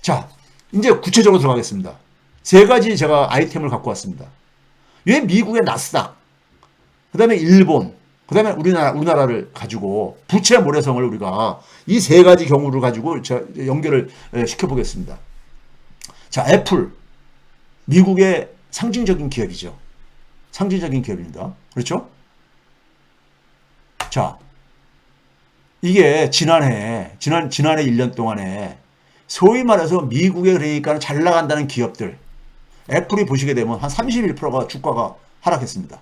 자, 이제 구체적으로 들어가겠습니다. 세 가지 제가 아이템을 갖고 왔습니다. 왜 미국의 나스닥, 그 다음에 일본, 그 다음에 우리나라, 우리나라를 가지고 부채 모래성을 우리가 이 세 가지 경우를 가지고 저 연결을 에, 시켜보겠습니다. 자, 애플. 미국의 상징적인 기업이죠. 상징적인 기업입니다. 그렇죠? 자, 이게 지난해, 지난, 지난해 1년 동안에 소위 말해서 미국에 그러니까 잘 나간다는 기업들, 애플이 보시게 되면 한 31%가 주가가 하락했습니다.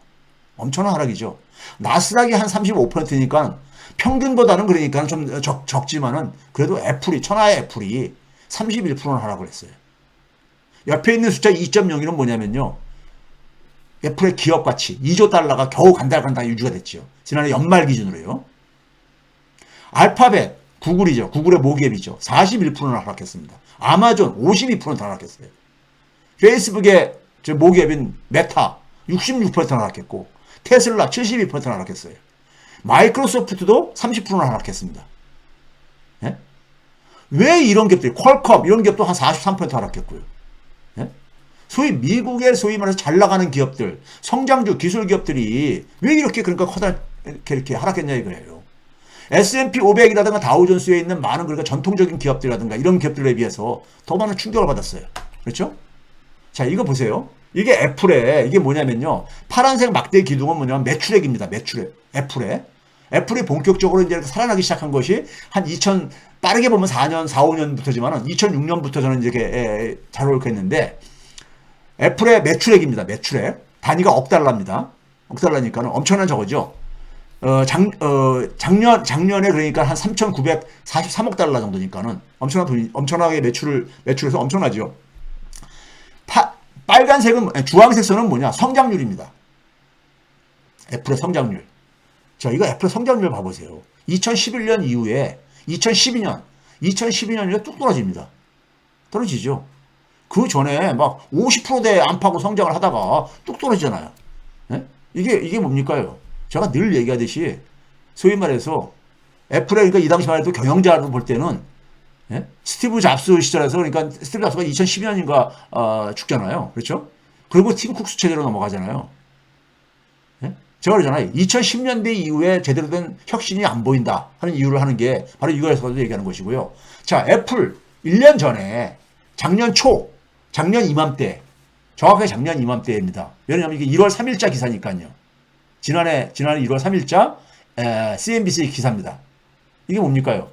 엄청난 하락이죠. 나스닥이 한 35%니까 평균보다는 그러니까 좀 적, 적지만은 그래도 애플이, 천하의 애플이 31%는 하락을 했어요. 옆에 있는 숫자 2.01은 뭐냐면요. 애플의 기업 가치 2조 달러가 겨우 간달간달 유지가 됐죠. 지난해 연말 기준으로요. 알파벳 구글이죠. 구글의 모기업이죠. 41%는 하락했습니다. 아마존 52%는 하락했어요. 페이스북의 저 모기업인 메타 66%는 하락했고 테슬라 72%는 하락했어요. 마이크로소프트도 30%는 하락했습니다. 예? 왜 이런 기업들이 퀄컴 이런 기업도 한 43% 하락했고요. 예? 소위 미국의 소위 말해서 잘 나가는 기업들, 성장주 기술 기업들이 왜 이렇게 그러니까 커다 이렇게, 이렇게 하락했냐 이거예요. S&P 500이라든가 다우존스에 있는 많은 그러니까 전통적인 기업들이라든가 이런 기업들에 비해서 더 많은 충격을 받았어요. 그렇죠? 자, 이거 보세요. 이게 애플의 이게 뭐냐면요. 파란색 막대 기둥은 뭐냐면 매출액입니다. 매출액. 애플의 애플이 본격적으로 이제 살아나기 시작한 것이 한 2000 빠르게 보면 4년, 4, 5년부터지만은 2006년부터 저는 이렇게 잘 올겠는데 애플의 매출액입니다. 매출액. 단위가 억 달러입니다. 억 달러니까는 엄청난 저거죠. 어, 작, 어, 작년, 작년에 그러니까 한 3,943억 달러 정도니까는 엄청난 돈이, 엄청나게 매출을, 매출해서 엄청나죠. 파, 빨간색은, 아니, 주황색 선은 뭐냐? 성장률입니다. 애플의 성장률. 자, 이거 애플의 성장률 봐보세요. 2011년 이후에 2012년, 2012년 이후에 뚝 떨어집니다. 떨어지죠. 그 전에 막 50%대 안팎으로 성장을 하다가 뚝 떨어지잖아요. 예? 이게, 이게 뭡니까요? 제가 늘 얘기하듯이 소위 말해서 애플의 그러니까 이 당시만 해도 경영자로 볼 때는 예? 스티브 잡스 시절에서 그러니까 스티브 잡스가 2012년인가 어, 죽잖아요. 그렇죠? 그리고 팀 쿡스 체제로 넘어가잖아요. 예? 제가 그러잖아요. 2010년대 이후에 제대로 된 혁신이 안 보인다 하는 이유를 하는 게 바로 이거에서도 얘기하는 것이고요. 자, 애플 1년 전에 작년 초, 작년 이맘때, 정확하게 작년 이맘때입니다. 왜냐하면 이게 1월 3일자 기사니까요. 지난해 지난해 1월 3일자 에, CNBC 기사입니다. 이게 뭡니까요?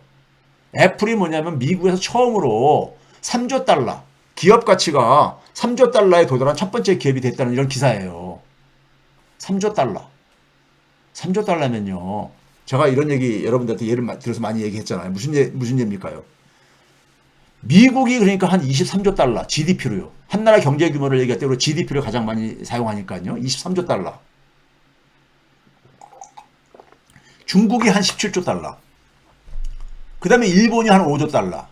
애플이 뭐냐면 미국에서 처음으로 3조 달러 기업 가치가 3조 달러에 도달한 첫 번째 기업이 됐다는 이런 기사예요. 3조 달러. 3조 달러면요. 제가 이런 얘기 여러분들한테 예를 들어서 많이 얘기했잖아요. 무슨 예, 무슨 예입니까요? 미국이 그러니까 한 23조 달러 GDP로요. 한 나라 경제 규모를 얘기할 때 우리 GDP를 가장 많이 사용하니까요. 23조 달러. 중국이 한 17조 달러. 그 다음에 일본이 한 5조 달러.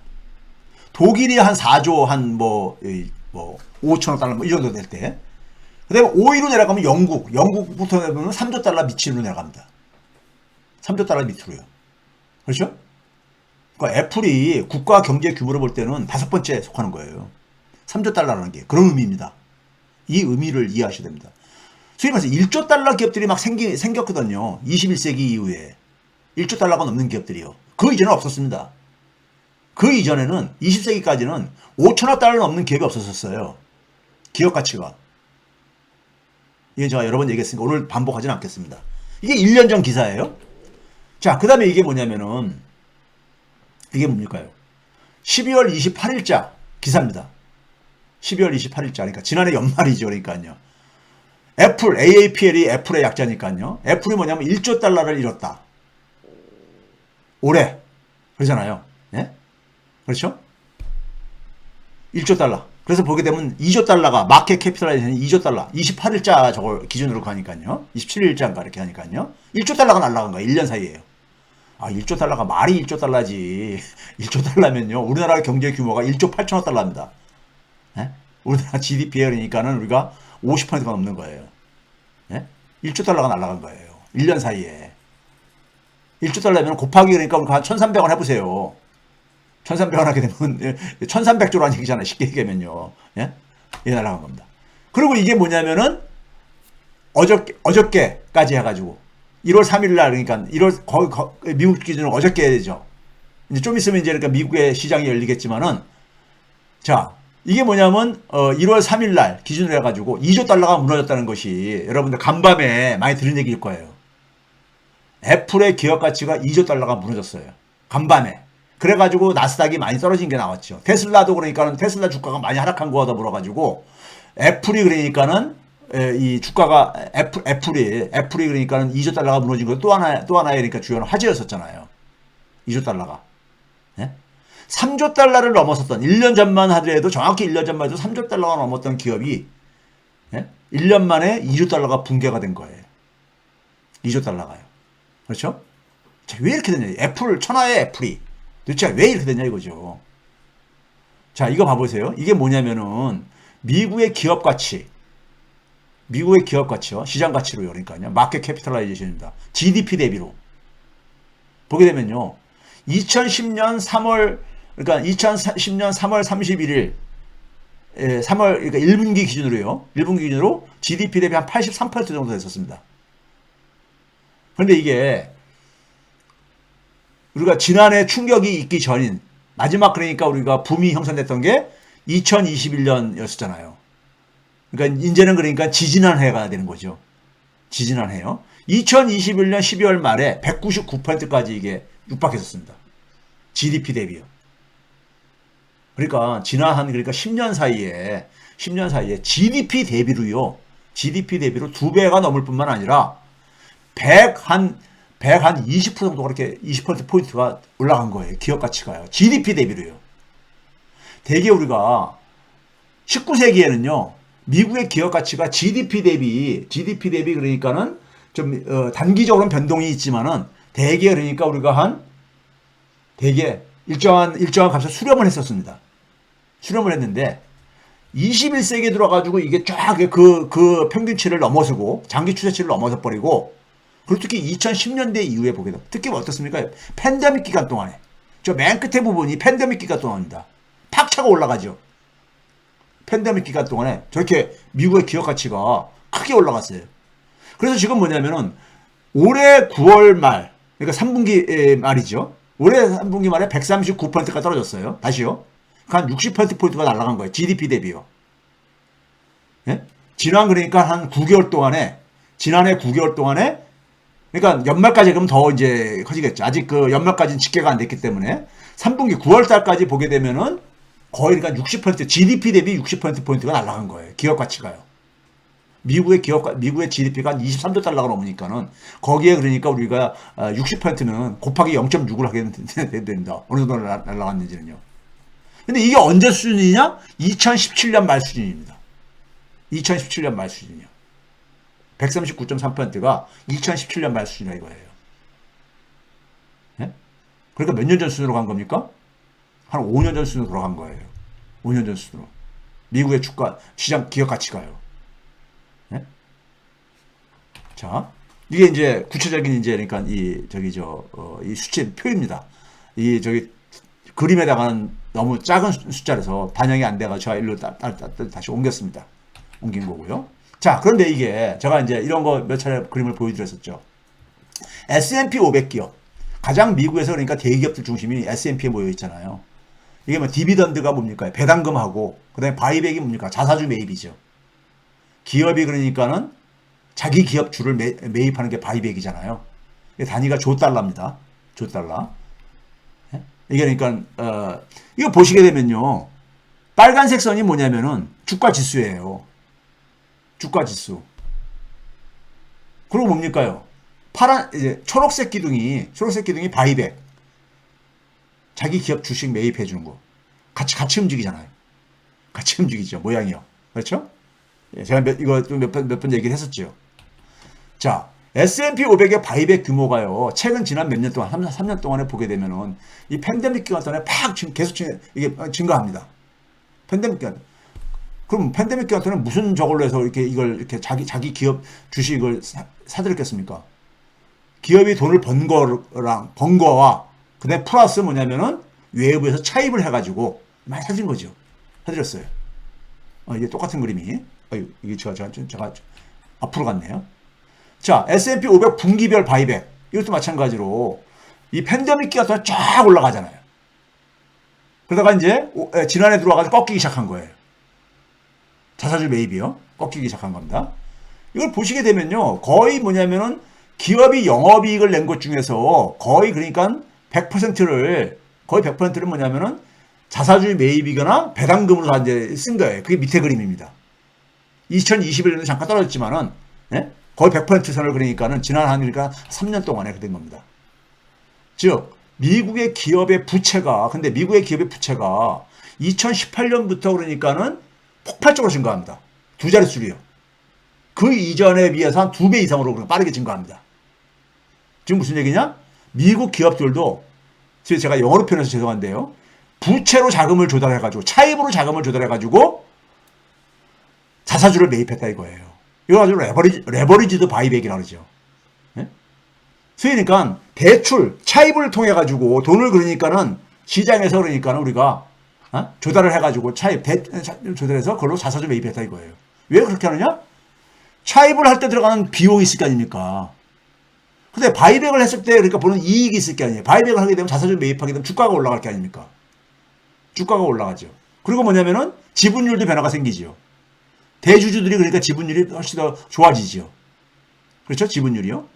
독일이 한 4조 한 뭐, 뭐, 5천억 달러 뭐 이 정도 될 때. 그 다음에 5위로 내려가면 영국. 영국부터 내려가면 3조 달러 밑으로 내려갑니다. 3조 달러 밑으로요. 그렇죠? 그러니까 애플이 국가 경제 규모로 볼 때는 다섯 번째 속하는 거예요. 3조 달러라는 게 그런 의미입니다. 이 의미를 이해하셔야 됩니다. 소위 말해서 1조 달러 기업들이 막 생기, 생겼거든요. 21세기 이후에. 1조 달러가 넘는 기업들이요. 그 이전은 없었습니다. 그 이전에는 20세기까지는 5천억 달러 넘는 기업이 없었었어요. 기업 가치가. 이게 제가 여러 번 얘기했으니까 오늘 반복하지는 않겠습니다. 이게 1년 전 기사예요. 자, 그 다음에 이게 뭐냐면은, 이게 뭡니까요? 12월 28일자 기사입니다. 12월 28일자. 그러니까 지난해 연말이죠. 그러니까요. 애플, AAPL이 애플의 약자니까요. 애플이 뭐냐면 1조 달러를 잃었다. 올해. 그러잖아요. 예? 그렇죠? 1조 달러. 그래서 보게 되면 2조 달러가 마켓 캐피탈라이제이션이 2조 달러. 28일자 저걸 기준으로 가니까요. 27일자인가 이렇게 하니까요. 1조 달러가 날라간 거예요. 1년 사이에요. 아, 1조 달러가 말이 1조 달러지. 1조 달러면요. 우리나라 경제 규모가 1조 8천억 달러입니다. 예? 우리나라 GDP에 그러니까는 우리가 50%가 넘는 거예요. 예? 1조 달러가 날라간 거예요. 1년 사이에. 1조 달러면 곱하기 그러니까 한 1,300원 해보세요. 1300원 하게 되면 1300조라는 얘기잖아요. 쉽게 얘기하면요. 예? 이게 날아간 겁니다. 그리고 이게 뭐냐면은 어저께, 어저께까지 해가지고 1월 3일 날 그러니까 1월 거의 거- 미국 기준으로 어저께 되죠. 이제 좀 있으면 이제 그러니까 미국의 시장이 열리겠지만은 자 이게 뭐냐면 어 1월 3일 날 기준으로 해가지고 2조 달러가 무너졌다는 것이 여러분들 간밤에 많이 들은 얘기일 거예요. 애플의 기업 가치가 2조 달러가 무너졌어요. 간밤에. 그래가지고 나스닥이 많이 떨어진 게 나왔죠. 테슬라도 그러니까는 테슬라 주가가 많이 하락한 거하다 물어가지고 애플이 그러니까는 에, 이 주가가 애플, 애플이 애플이 그러니까는 2조 달러가 무너진 거또 하나 또 하나의 그러니까 주요한 화제였었잖아요. 2조 달러가. 예? 3조 달러를 넘어섰던 1년 전만 하더라도 정확히 1년 전만 해도 3조 달러가 넘었던 기업이 예? 1년 만에 2조 달러가 붕괴가 된 거예요. 2조 달러가요. 그렇죠? 자, 왜 이렇게 됐냐? 애플 천하의 애플이 도대체 왜 이렇게 됐냐 이거죠. 자, 이거 봐보세요. 이게 뭐냐면은 미국의 기업 가치, 미국의 기업 가치요, 시장 가치로요. 그러니까요. 마켓 캐피탈라이제이션입니다. GDP 대비로 보게 되면요. 2010년 3월 그러니까 2010년 3월 31일 예, 3월 그러니까 1분기 기준으로요. 1분기 기준으로 GDP 대비 한 83% 정도 됐었습니다. 그런데 이게 우리가 지난해 충격이 있기 전인 마지막 그러니까 우리가 붐이 형성됐던 게 2021년이었잖아요. 그러니까 이제는 그러니까 지지난 해가 되는 거죠. 지지난 해요. 2021년 12월 말에 199%까지 이게 육박했었습니다. GDP 대비요. 그러니까 지난 한 그러니까 10년 사이에 10년 사이에 GDP 대비로요. GDP 대비로 두 배가 넘을 뿐만 아니라 100한 100한 20% 정도 그렇게 20% 포인트가 올라간 거예요. 기업 가치가요. GDP 대비로요. 대개 우리가 19세기에는요. 미국의 기업 가치가 GDP 대비 GDP 대비 그러니까는 좀 어, 단기적으로는 변동이 있지만은 대개 그러니까 우리가 한 대개 일정한 일정한 값에 수렴을 했었습니다. 수렴을 했는데 21세기에 들어가지고 이게 쫙그그 평균치를 넘어서고 장기 추세치를 넘어서 버리고 그리고 특히 2010년대 이후에 보게 되면 특히 어떻습니까? 팬데믹 기간 동안에 저 맨 끝에 부분이 팬데믹 기간 동안입니다. 팍 차고 올라가죠. 팬데믹 기간 동안에 저렇게 미국의 기업 가치가 크게 올라갔어요. 그래서 지금 뭐냐면은 올해 9월 말, 그러니까 3분기 말이죠. 올해 3분기 말에 139%가 떨어졌어요. 다시요. 한 60%포인트가 날아간 거예요. GDP 대비요. 예? 지난 그러니까 한 9개월 동안에, 지난해 9개월 동안에, 그러니까 연말까지 그럼 더 이제 커지겠죠. 아직 그 연말까지는 집계가 안 됐기 때문에 3분기 9월 달까지 보게 되면은 거의 그러니까 60% GDP 대비 60%포인트가 날아간 거예요. 기업 가치가요. 미국의 기업, 미국의 GDP가 한 23조 달러가 넘으니까는 거기에 그러니까 우리가 60%는 곱하기 0.6을 하게 된다. 어느 정도 날- 날아갔는지는요. 근데 이게 언제 수준이냐? 2017년 말 수준입니다. 2017년 말 수준이요. 139.3%가 2017년 말 수준이라 이거예요. 예? 그러니까 몇 년 전 수준으로 간 겁니까? 한 5년 전 수준으로 돌아간 거예요. 5년 전 수준으로. 미국의 주가, 시장 기업 가치가요. 예? 자, 이게 이제 구체적인 이제 그러니까 이 저기 저, 어, 이 수치 표입니다. 이 저기 그림에다가는 너무 작은 수- 숫자라서 반영이 안 돼가 제가 일로 따, 따, 따, 다시 옮겼습니다. 옮긴 거고요. 자, 그런데 이게 제가 이제 이런 거 몇 차례 그림을 보여드렸었죠. S&P 500 기업. 가장 미국에서 그러니까 대기업들 중심이 S&P에 모여 있잖아요. 이게 뭐 디비던드가 뭡니까? 배당금하고 그다음에 바이백이 뭡니까? 자사주 매입이죠. 기업이 그러니까는 자기 기업 주를 매, 매입하는 게 바이백이잖아요. 단위가 조 달러입니다. 조 달러. 예? 이게 그러니까 어, 이거 보시게 되면요. 빨간색 선이 뭐냐면은 주가 지수예요. 주가 지수. 그리고 뭡니까요? 파란 이제 초록색 기둥이 초록색 기둥이 바이백. 자기 기업 주식 매입해 주는 거. 같이 같이 움직이잖아요. 같이 움직이죠. 모양이요. 그렇죠? 예, 제가 몇, 이거 몇번 몇 번 얘기를 했었죠. 자, S&P 500의 바이백 규모가요. 최근 지난 몇 년 동안, 3년, 3년 동안에 보게 되면은 이 팬데믹 기간 동안에 팍 계속 증- 이게 증가합니다. 팬데믹 기간. 그럼 팬데믹 기간 동안에 무슨 저걸로 해서 이렇게 이걸 이렇게 자기 자기 기업 주식을 사, 사들였겠습니까? 기업이 돈을 번 거랑 번 거와 그다음에 플러스 뭐냐면은 외부에서 차입을 해가지고 많이 사드린 거죠. 사드렸어요. 어, 이게 똑같은 그림이. 어, 이게 제가, 제가, 제가 앞으로 갔네요. 자, S&P 500 분기별 바이백. 이것도 마찬가지로 이 팬데믹 기가 쫙 올라가잖아요. 그러다가 이제 지난해 들어와가지고 꺾이기 시작한 거예요. 자사주 매입이요. 꺾이기 시작한 겁니다. 이걸 보시게 되면요. 거의 뭐냐면은 기업이 영업이익을 낸 것 중에서 거의 그러니까 100%를 거의 100%를 뭐냐면은 자사주 매입이거나 배당금으로 다 이제 쓴 거예요. 그게 밑에 그림입니다. 2021년에 잠깐 떨어졌지만은 예? 거의 100% 선을 그러니까는 지난 한 그러니까 3년 동안에 된 겁니다. 즉 미국의 기업의 부채가 근데 미국의 기업의 부채가 2018년부터 그러니까는 폭발적으로 증가합니다. 두 자릿수로요. 그 이전에 비해서 한 두 배 이상으로 빠르게 증가합니다. 지금 무슨 얘기냐? 미국 기업들도 제가 영어로 표현해서 죄송한데요. 부채로 자금을 조달해가지고 차입으로 자금을 조달해가지고 자사주를 매입했다 이거예요. 이거 가지고 레버리지, 레버리지드 바이백이라고 그러죠. 예? 그러니까 대출, 차입을 통해 가지고 돈을 그러니까는 시장에서 그러니까는 우리가 어? 조달을 해가지고 차입, 대, 차- 조달해서 그걸로 자사주 매입했다 이거예요. 왜 그렇게 하느냐? 차입을 할 때 들어가는 비용이 있을 거 아닙니까? 근데 바이백을 했을 때 그러니까 보는 이익이 있을 게 아니에요. 바이백을 하게 되면 자사주 매입하게 되면 주가가 올라갈 게 아닙니까? 주가가 올라가죠. 그리고 뭐냐면은 지분율도 변화가 생기지요. 대주주들이 그러니까 지분율이 훨씬 더 좋아지지요. 그렇죠? 지분율이요.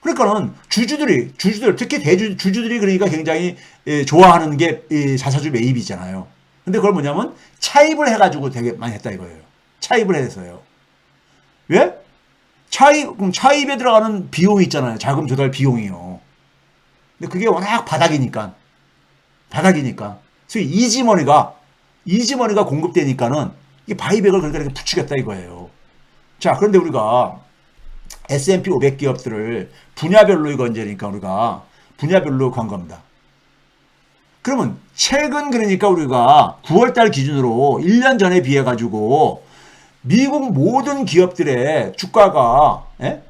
그러니까는 주주들이 주주들 특히 대주 주주들이 그러니까 굉장히 예, 좋아하는 게이 자사주 매입이잖아요. 근데 그걸 뭐냐면 차입을 해가지고 되게 많이 했다 이거예요. 차입을 해서요. 왜? 차입 그럼 차입에 들어가는 비용이 있잖아요. 자금 조달 비용이요. 근데 그게 워낙 바닥이니까 바닥이니까. 그래서 이지머니가 이지머니가 공급되니까는 이 바이백을 그러니까 이렇게 부추겼다 이거예요. 자, 그런데 우리가 S&P 500 기업들을 분야별로 이거 언제니까 우리가 분야별로 간 겁니다. 그러면 최근 그러니까 우리가 9월달 기준으로 1년 전에 비해 가지고 미국 모든 기업들의 주가가 예?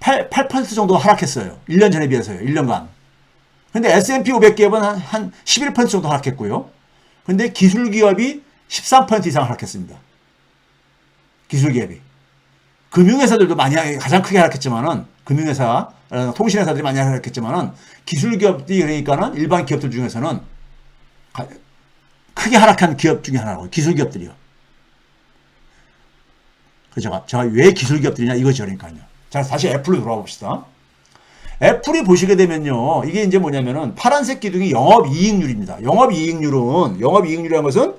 8, 8% 정도 하락했어요. 1년 전에 비해서요. 1년간. 근데 S&P 500 기업은 한, 한 11% 정도 하락했고요. 근데 기술 기업이 13% 이상 하락했습니다. 기술 기업이. 금융회사들도 많이 하- 가장 크게 하락했지만은 금융회사, 어, 통신회사들이 많이 하락했지만은 기술 기업들이 그러니까는 일반 기업들 중에서는 가- 크게 하락한 기업 중에 하나고 기술 기업들이요. 그래서 제가, 왜 기술 기업들이냐 이거죠 그러니까요. 자 다시 애플로 돌아와 봅시다. 애플이 보시게 되면요. 이게 이제 뭐냐면은 파란색 기둥이 영업이익률입니다. 영업이익률은 영업이익률이라는 것은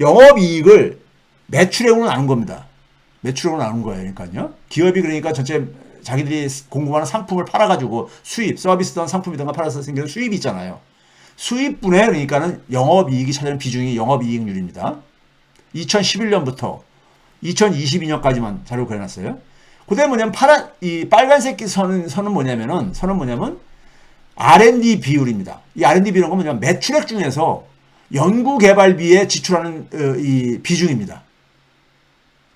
영업이익을 매출액으로 나눈 겁니다. 매출액으로 나눈 거예요. 그러니까요. 기업이 그러니까 전체 자기들이 공급하는 상품을 팔아가지고 수입, 서비스든 상품이든 팔아서 생기는 수입이 있잖아요. 수입분에 그러니까는 영업이익이 차지하는 비중이 영업이익률입니다. 2011년부터 2022년까지만 자료 그려놨어요. 그다음에 뭐냐면 파란 이 빨간색 선은 선은 뭐냐면은 선은 뭐냐면 R&D 비율입니다. 이 R&D 비율은 뭐냐면 매출액 중에서 연구 개발비에 지출하는 어, 이 비중입니다.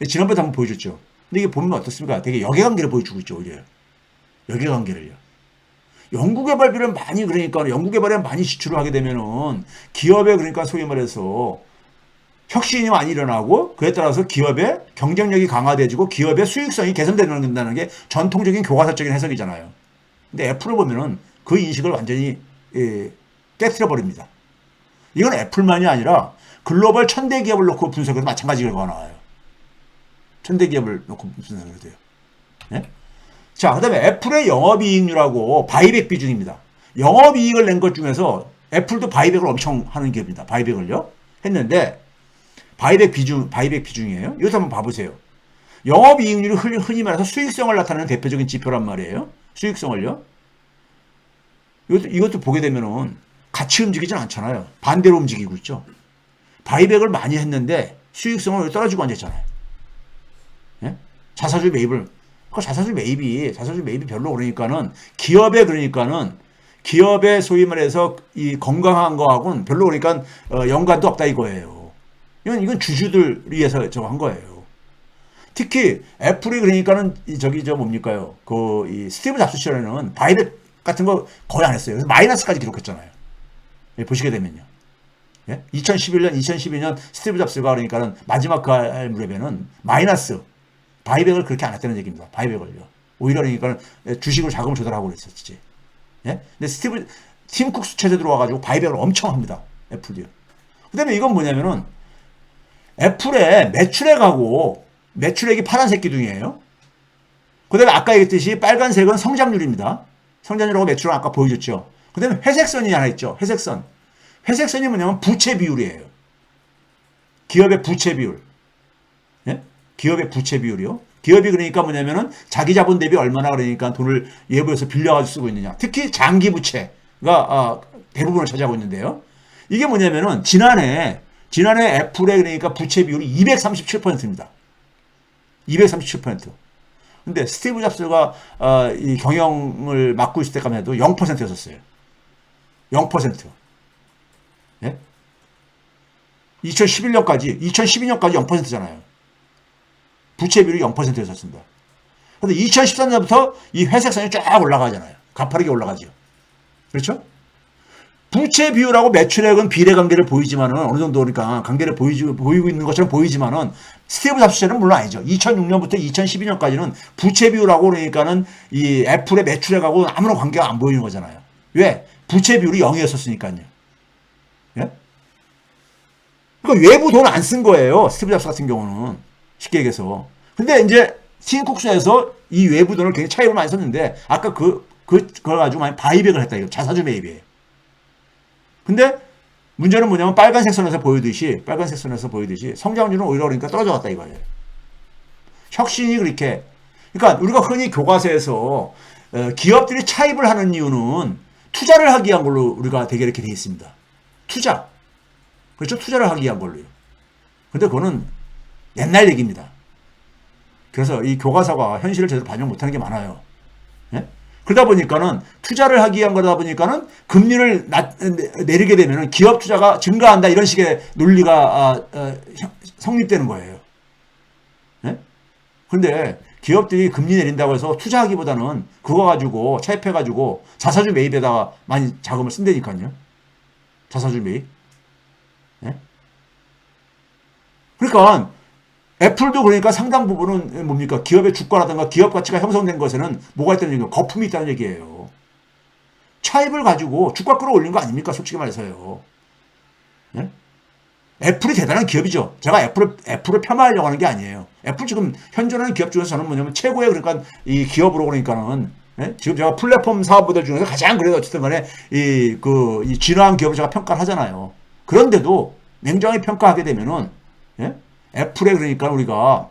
지난번에 한번 보여줬죠. 근데 이게 보면 어떻습니까? 되게 역외관계를 보여주고 있죠, 오히려. 역외관계를요. 연구개발비를 많이 그러니까 연구개발에 많이 지출을 하게 되면은 기업에 그러니까 소위 말해서 혁신이 많이 일어나고 그에 따라서 기업의 경쟁력이 강화되지고 기업의 수익성이 개선된다는 게 전통적인 교과서적인 해석이잖아요. 근데 애플을 보면은 그 인식을 완전히 예, 깨뜨려 버립니다. 이건 애플만이 아니라 글로벌 천대 기업을 놓고 분석해도 마찬가지 결과가 나와요. 천대 기업을 놓고 분석을 해도요. 예? 자, 그 다음에 애플의 영업이익률하고 바이백 비중입니다. 영업이익을 낸 것 중에서 애플도 바이백을 엄청 하는 기업입니다. 바이백을요. 했는데, 바이백 비중, 바이백 비중이에요. 이것도 한번 봐보세요. 영업이익률이 흔히 말해서 수익성을 나타내는 대표적인 지표란 말이에요. 수익성을요. 이것도, 이것도 보게 되면은 같이 움직이진 않잖아요. 반대로 움직이고 있죠. 바이백을 많이 했는데 수익성은 떨어지고 앉았잖아요. 예? 자사주 매입을 그 자사주 매입이 자사주 매입이 별로 그러니까는 기업에 그러니까는 기업의 소위 말해서 이 건강한 거하고는 별로 그러니까 어, 연관도 없다 이거예요. 이건 이건 주주들 위해서 저거 한 거예요. 특히 애플이 그러니까는 이 저기 저 뭡니까요? 그 이 스티브 잡스 시절에는 바이백 같은 거 거의 안 했어요. 그래서 마이너스까지 기록했잖아요. 예, 보시게 되면요. 예? 2011년, 2012년 스티브 잡스가 그러니까는 마지막 그할 무렵에는 마이너스 바이백을 그렇게 안 했다는 얘기입니다. 바이백을요. 오히려 그러니까 주식으로 자금을 조달하고 그랬었지. 예? 근데 스티브 팀 쿡스 체제 들어와가지고 바이백을 엄청 합니다. 애플도요. 그다음에 이건 뭐냐면은 애플의 매출액하고 매출액이 파란색 기둥이에요. 그다음에 아까 얘기했듯이 빨간색은 성장률입니다. 성장률하고 매출은 아까 보여줬죠. 그 다음에 회색선이 하나 있죠. 회색선. 회색선이 뭐냐면 부채 비율이에요. 기업의 부채 비율. 예? 기업의 부채 비율이요. 기업이 그러니까 뭐냐면은 자기 자본 대비 얼마나 그러니까 돈을 예부해서 빌려가지고 쓰고 있느냐. 특히 장기 부채가 아, 대부분을 차지하고 있는데요. 이게 뭐냐면은 지난해 지난해 애플의 그러니까 부채 비율이 237%입니다. 237%. 근데 스티브 잡스가 어, 이 경영을 맡고 있을 때까지 해도 0%였었어요. 0%. 예? 2011년까지 2012년까지 0%잖아요. 부채 비율이 0%였었습니다. 그런데 2013년부터 이 회색선이 쫙 올라가잖아요. 가파르게 올라가죠. 그렇죠? 부채 비율하고 매출액은 비례 관계를 보이지만은 어느 정도 그러니까 관계를 보이지, 보이고 있는 것처럼 보이지만은 스티브 잡스는 물론 아니죠. 2006년부터 2012년까지는 부채 비율하고 그러니까는 이 애플의 매출액하고 아무런 관계가 안 보이는 거잖아요. 왜? 부채 비율이 0이었었으니까요. 예? 그러니까 외부 돈 안 쓴 거예요. 스티브 잡스 같은 경우는 쉽게 얘기해서. 근데 이제 팀쿡스에서 이 외부 돈을 굉장히 차익을 많이 썼는데 아까 그, 그, 그걸 가지고 많이 바이백을 했다. 이거 자사주 매입이에요. 근데 문제는 뭐냐면 빨간색 선에서 보이듯이 빨간색 선에서 보이듯이 성장률은 오히려 그러니까 떨어져 갔다 이거예요. 혁신이 그렇게 그러니까 우리가 흔히 교과서에서 어, 기업들이 차입을 하는 이유는 투자를 하기 위한 걸로 우리가 되게 이렇게 돼 있습니다. 투자. 그렇죠? 투자를 하기 위한 걸로요. 근데 그거는 옛날 얘기입니다. 그래서 이 교과서가 현실을 제대로 반영 못하는 게 많아요. 예? 그러다 보니까는 투자를 하기 위한 거다 보니까는 금리를 낮, 내리게 되면은 기업 투자가 증가한다 이런 식의 논리가 아, 아, 성립되는 거예요. 예? 근데 기업들이 금리 내린다고 해서 투자하기보다는 그거 가지고 차입해 가지고 자사주 매입에다가 많이 자금을 쓴다니까요. 자사주 매입. 예? 그러니까 애플도 그러니까 상당 부분은 뭡니까? 기업의 주가라든가 기업 가치가 형성된 것에는 뭐가 있다는 얘기예요? 거품이 있다는 얘기예요. 차입을 가지고 주가 끌어올린 거 아닙니까? 솔직히 말해서요. 예? 애플이 대단한 기업이죠. 제가 애플을, 애플을 폄하하려고 하는 게 아니에요. 애플 지금 현존하는 기업 중에서 저는 뭐냐면 최고의 그러니까 이 기업으로 그러니까는 예? 지금 제가 플랫폼 사업부들 중에서 가장 그래도 어쨌든 간에 이, 그, 이 진화한 기업을 제가 평가를 하잖아요. 그런데도 냉정히 평가하게 되면은, 예? 애플에 그러니까 우리가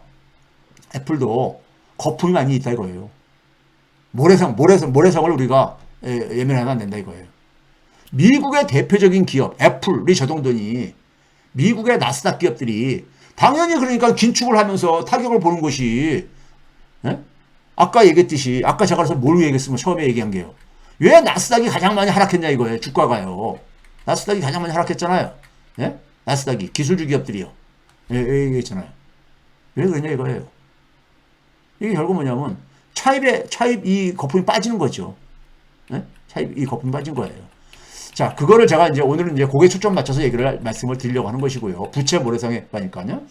애플도 거품이 많이 있다 이거예요. 모래성, 모래성, 모래성을 우리가 예, 예면하면 안 된다 이거예요. 미국의 대표적인 기업, 애플이 저 정도니 미국의 나스닥 기업들이 당연히 그러니까 긴축을 하면서 타격을 보는 것이 예? 아까 얘기했듯이 아까 제가 그래서 뭘 얘기했으면 처음에 얘기한 게요. 왜 나스닥이 가장 많이 하락했냐 이거예요. 주가가요. 나스닥이 가장 많이 하락했잖아요. 예? 나스닥이 기술주 기업들이요. 예, 예, 얘기했잖아요. 왜 그러냐 이거예요. 이게 결국 뭐냐면 차입에 차입 이 거품이 빠지는 거죠. 예? 차입 이 거품이 빠진 거예요. 자, 그거를 제가 이제 오늘은 이제 고개 초점 맞춰서 얘기를 말씀을 드리려고 하는 것이고요. 부채 모래성에 가니까요.